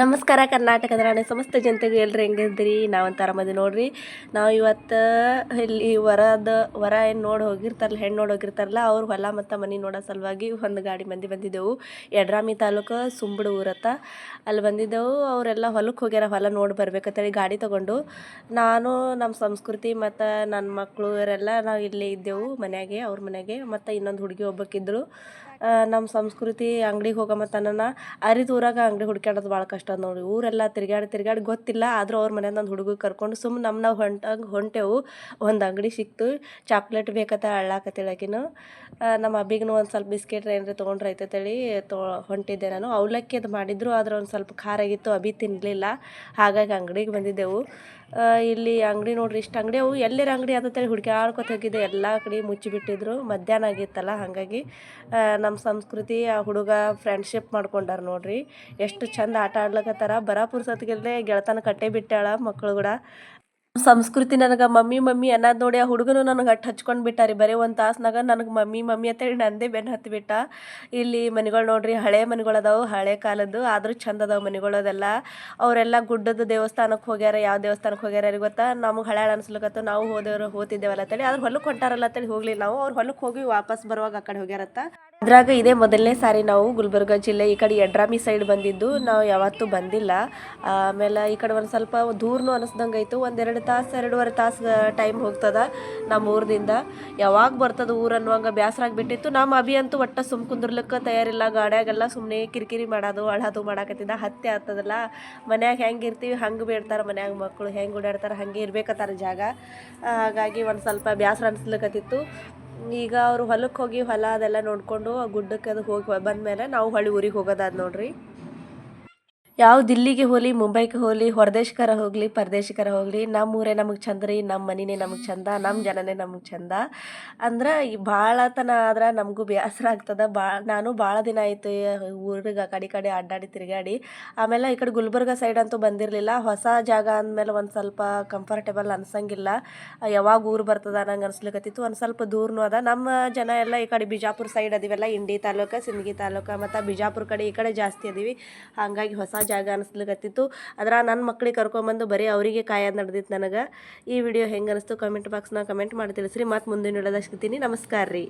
ನಮಸ್ಕಾರ, ಕರ್ನಾಟಕದ ರಾಣಿ, ಸಮಸ್ತ ಜನತೆಗೆ ಎಲ್ಲರೂ ಹೆಂಗಿದ್ರಿ ನಾವಂತ ಆರಾಮದಿ ನೋಡ್ರಿ. ನಾವು ಇವತ್ತು ಇಲ್ಲಿ ವರದ, ವರ ಏನು ನೋಡಿ ಹೋಗಿರ್ತಾರಲ್ಲ ಹೆಣ್ಣು ನೋಡಿ ಹೋಗಿರ್ತಾರಲ್ಲ, ಅವ್ರು ಹೊಲ ಮತ್ತು ಮನೆ ನೋಡೋ ಸಲುವಾಗಿ ಒಂದು ಗಾಡಿ ಮಂದಿ ಬಂದಿದ್ದೆವು. ಯಡ್ರಾಮಿ ತಾಲೂಕು ಸುಂಬಡು ಊರತ್ತ. ಅಲ್ಲಿ ಬಂದಿದ್ದೆವು. ಅವರೆಲ್ಲ ಹೊಲಕ್ಕೆ ಹೋಗ್ಯಾರ, ಹೊಲ ನೋಡಿ ಬರ್ಬೇಕಂತೇಳಿ ಗಾಡಿ ತೊಗೊಂಡು. ನಾನು ನಮ್ಮ ಸಂಸ್ಕೃತಿ ಮತ್ತು ನನ್ನ ಮಕ್ಕಳು ಇವರೆಲ್ಲ ನಾವು ಇಲ್ಲೇ ಇದ್ದೆವು ಮನೆಯಾಗೆ, ಅವ್ರ ಮನೆಗೆ ಮತ್ತು ಇನ್ನೊಂದು ಹುಡುಗಿ ಒಬ್ಬಕ್ಕಿದ್ರು ನಮ್ಮ ಸಂಸ್ಕೃತಿ ಅಂಗಡಿಗೆ ಹೋಗೋ ಮತ್ತು ನನ್ನ ಅರಿದೂರಾಗ ಅಂಗಡಿ ಹುಡ್ಕ್ಯಾಡೋದು ಭಾಳ ಕಷ್ಟ. ನೋಡಿ. ಊರೆಲ್ಲ ತಿರ್ಗಾಡಿ ತಿರ್ಗಾಡಿ ಗೊತ್ತಿಲ್ಲ. ಆದರೂ ಅವ್ರ ಮನೆಯಿಂದ ಒಂದು ಹುಡುಗ ಕರ್ಕೊಂಡು ಸುಮ್ಮನೆ ನಮ್ಮ ನಾವು ಹೊಂಟಾಗ ಹೊಂಟೆವು. ಒಂದು ಅಂಗಡಿ ಸಿಕ್ತು. ಚಾಕ್ಲೇಟ್ ಬೇಕತ್ತ ಅಳ್ಳಾಕತ್ತೇಳಕಿನು ನಮ್ಮ ಅಬ್ಬಿಗೂ ಒಂದು ಸ್ವಲ್ಪ ಬಿಸ್ಕೆಟ್ ಏನಾರ ತೊಗೊಂಡ್ರೆ ಐತೇಳಿ ತೊ, ಹೊಂಟಿದ್ದೆ ನಾನು. ಅವಲಕ್ಕಿ ಅದು ಮಾಡಿದ್ರು. ಆದ್ರೆ ಒಂದು ಸ್ವಲ್ಪ ಖಾರ ಆಗಿತ್ತು. ಅಭಿ ತಿನ್ನಲಿಲ್ಲ ಹಾಗಾಗಿ ಅಂಗಡಿಗೆ ಬಂದಿದ್ದೆವು. ಇಲ್ಲಿ ಅಂಗಡಿ ನೋಡ್ರಿ, ಇಷ್ಟು ಅಂಗಡಿ ಅವು. ಎಲ್ಲರ ಅಂಗಡಿ ಆದತ್ತೇಳಿ ಹುಡುಕ್ಯಾಡ್ಕೊತ ಹೋಗಿದ್ದೆ. ಎಲ್ಲ ಕಡೆ ಮುಚ್ಚಿಬಿಟ್ಟಿದ್ರು. ಮಧ್ಯಾಹ್ನ ಆಗಿತ್ತಲ್ಲ, ಹಾಗಾಗಿ. ನಮ್ಮ ಸಂಸ್ಕೃತಿ, ಆ ಹುಡುಗ ಫ್ರೆಂಡ್ಶಿಪ್ ಮಾಡ್ಕೊಂಡಾರ ನೋಡ್ರಿ. ಎಷ್ಟು ಚಂದ ಆಟ ಆಡ್ಲಕತ್ತಾರ ಬರ ಪುರ್ಸತ್ಗೆಲ್ಲೇ ಗೆಳತನ ಕಟ್ಟೆ ಬಿಟ್ಟಾಳ ಮಕ್ಕಳು ಕೂಡ. ಸಂಸ್ಕೃತಿ ನನಗೆ ಮಮ್ಮಿ ಮಮ್ಮಿ ಅನ್ನೋದು ನೋಡಿ ಆ ಹುಡುಗನು ನನಗೆ ಅಟ್ಟು ಹಚ್ಕೊಂಡು ಬಿಟ್ಟಾರಿ. ಬರೀ ಒಂದು ತಾಸ್ನಾಗ ನನಗೆ ಮಮ್ಮಿ ಮಮ್ಮಿ ಅಂತೇಳಿ ನಂದೇ ಬೆನ್ನು ಹತ್ತಿ ಬಿಟ್ಟ. ಇಲ್ಲಿ ಮನೆಗಳು ನೋಡ್ರಿ ಹಳೆ ಮನೆಗಳು ಅದಾವು, ಹಳೆ ಕಾಲದ್ದು. ಆದರೂ ಚಂದ ಅದಾವೆ ಮನೆಗಳು ಅದೆಲ್ಲ. ಅವರೆಲ್ಲ ಗುಡ್ಡದ ದೇವಸ್ಥಾನಕ್ಕೆ ಹೋಗ್ಯಾರ, ಯಾವ ದೇವಸ್ಥಾನಕ್ಕೆ ಹೋಗ್ಯಾರ ಗೊತ್ತಾ? ನಮಗೆ ಹಳೆ ಅನಿಸ್ಲಿಕತ್ತು, ನಾವು ಹೋದವ್ರು ಹೋತಿದ್ದೇವಲ್ಲ ಅಂತೇಳಿ. ಆದ್ರೆ ಹೊಲಕ್ಕೆ ಹೊಂಟಾರಲ್ಲ ಅಂತೇಳಿ ಹೋಗ್ಲಿ ನಾವು. ಅವ್ರು ಹೊಲಕ್ಕೆ ಹೋಗಿ ವಾಪಸ್ ಬರುವಾಗ ಆ ಕಡೆ ಹೋಗ್ಯಾರತ್ತ. ಅದ್ರಾಗ ಇದೇ ಮೊದಲನೇ ಸಾರಿ ನಾವು ಗುಲ್ಬರ್ಗ ಜಿಲ್ಲೆ ಈ ಕಡೆ ಯಡ್ರಾಮಿ ಸೈಡ್ ಬಂದಿದ್ದು. ನಾವು ಯಾವತ್ತೂ ಬಂದಿಲ್ಲ. ಆಮೇಲೆ ಈ ಕಡೆ ಒಂದು ಸ್ವಲ್ಪ ದೂರನೂ ಅನಿಸ್ದಂಗೆ ಆಯಿತು. ಒಂದೆರಡು ತಾಸು, ಎರಡೂವರೆ ತಾಸು ಟೈಮ್ ಹೋಗ್ತದ ನಮ್ಮ ಊರಿಂದ ಯಾವಾಗ ಬರ್ತದ ಊರು ಅನ್ನುವಂಗೆ ಬೇಸರ ಬಿಟ್ಟಿತ್ತು ನಮ್ಮ ಅಭಿ ಅಂತೂ ಒಟ್ಟ ಸುಮ್ ಕುಂದ್ರಲಿಕ್ಕೆ ತಯಾರಿಲ್ಲ. ಗಾಡ್ಯಾಗೆಲ್ಲ ಸುಮ್ಮನೆ ಕಿರಿಕಿರಿ ಮಾಡೋದು ಅಳೋದು ಮಾಡಾಕತ್ತಿದ್ದ ಹತ್ಯೆ ಆಗ್ತದಲ್ಲ. ಮನ್ಯಾಗ ಹೆಂಗೆ ಇರ್ತೀವಿ ಹಂಗೆ ಬೇಡ್ತಾರೆ ಮನ್ಯಾಗ ಮಕ್ಕಳು ಹೆಂಗೆ ಓಡಾಡ್ತಾರೆ ಹಂಗೆ ಇರ್ಬೇಕತ್ತಾರ ಜಾಗ. ಹಾಗಾಗಿ ಒಂದು ಸ್ವಲ್ಪ ಬೇಸರ ಅನ್ಸ್ಲಿಕತ್ತಿತ್ತು. ಈಗ ಅವರು ಹೊಲಕ್ಕೆ ಹೋಗಿ ಹೊಲ ಅದೆಲ್ಲ ನೋಡಿಕೊಂಡು ಗುಡ್ಡಕ್ಕೆ ಅದು ಹೋಗಿ ಬಂದಮೇಲೆ ನಾವು ಹೊಳ್ಳಿ ಊರಿಗೆ ಹೋಗೋದಾದ ನೋಡ್ರಿ. ಯಾವ ದಿಲ್ಲಿಗೆ ಹೋಗಲಿ, ಮುಂಬೈಗೆ ಹೋಗಲಿ ಹೊರದೇಶಕರ ಹೋಗಲಿ ಪರದೇಶಕರ ಹೋಗಲಿ ನಮ್ಮ ಊರೇ ನಮಗೆ ಚಂದ ರೀ ನಮ್ಮ ಮನೆಯೇ ನಮಗೆ ಚಂದ ನಮ್ಮ ಜನನೇ ನಮಗೆ ಚಂದ. ಅಂದ್ರೆ ಈ ಭಾಳತನ ಆದ್ರೆ ನಮಗೂ ಬೇಸರ ಆಗ್ತದೆ. ಭಾಳ ನಾನು ಭಾಳ ದಿನ ಆಯಿತು ಊರಿಗೆ ಆ ಕಡೆ ಕಡೆ ಅಡ್ಡಾಡಿ ತಿರುಗಾಡಿ. ಆಮೇಲೆ ಈ ಕಡೆ ಗುಲ್ಬರ್ಗ ಸೈಡ್ ಅಂತೂ ಬಂದಿರಲಿಲ್ಲ. ಹೊಸ ಜಾಗ ಅಂದಮೇಲೆ ಒಂದು ಸ್ವಲ್ಪ ಕಂಫರ್ಟೇಬಲ್ ಅನ್ಸಂಗಿಲ್ಲ. ಯಾವಾಗ ಊರು ಬರ್ತದ ನಂಗೆ ಅನ್ಸ್ಲಿಕತ್ತಿತ್ತು. ಒಂದು ಸ್ವಲ್ಪ ದೂರನೂ ಅದ. ನಮ್ಮ ಜನ ಎಲ್ಲ ಈ ಕಡೆ ಬಿಜಾಪುರ ಸೈಡ್ ಅದಿವೆಲ್ಲ, ಇಂಡಿ ತಾಲೂಕು, ಸಿಂದಗಿ ತಾಲೂಕು ಮತ್ತು ಬಿಜಾಪುರ ಕಡೆ ಈ ಕಡೆ ಜಾಸ್ತಿ ಅದೀವಿ. ಹಾಗಾಗಿ ಹೊಸ ಜಾಗ ಅನಿಸ್ಲಿಕತ್ತಿತ್ತು. ಅದ್ರ ನನ್ನ ಮಕ್ಳಿಗೆ ಕರ್ಕೊಂಬಂದು ಬರೀ ಅವರಿಗೆ ಕಾಯೋದು ನಡೆದಿತ್ತು ನನಗೆ. ಈ ವಿಡಿಯೋ ಹೆಂಗೆ ಅನಿಸ್ತು ಕಮೆಂಟ್ ಬಾಕ್ಸ್ನಾಗ ಕಮೆಂಟ್ ಮಾಡಿ ತಿಳಿಸ್ರಿ. ಮತ್ತು ಮುಂದಿನ ವಿಡಿಯೋದಾಗ ಸಿಗ್ತೀನಿ. ನಮಸ್ಕಾರ ರೀ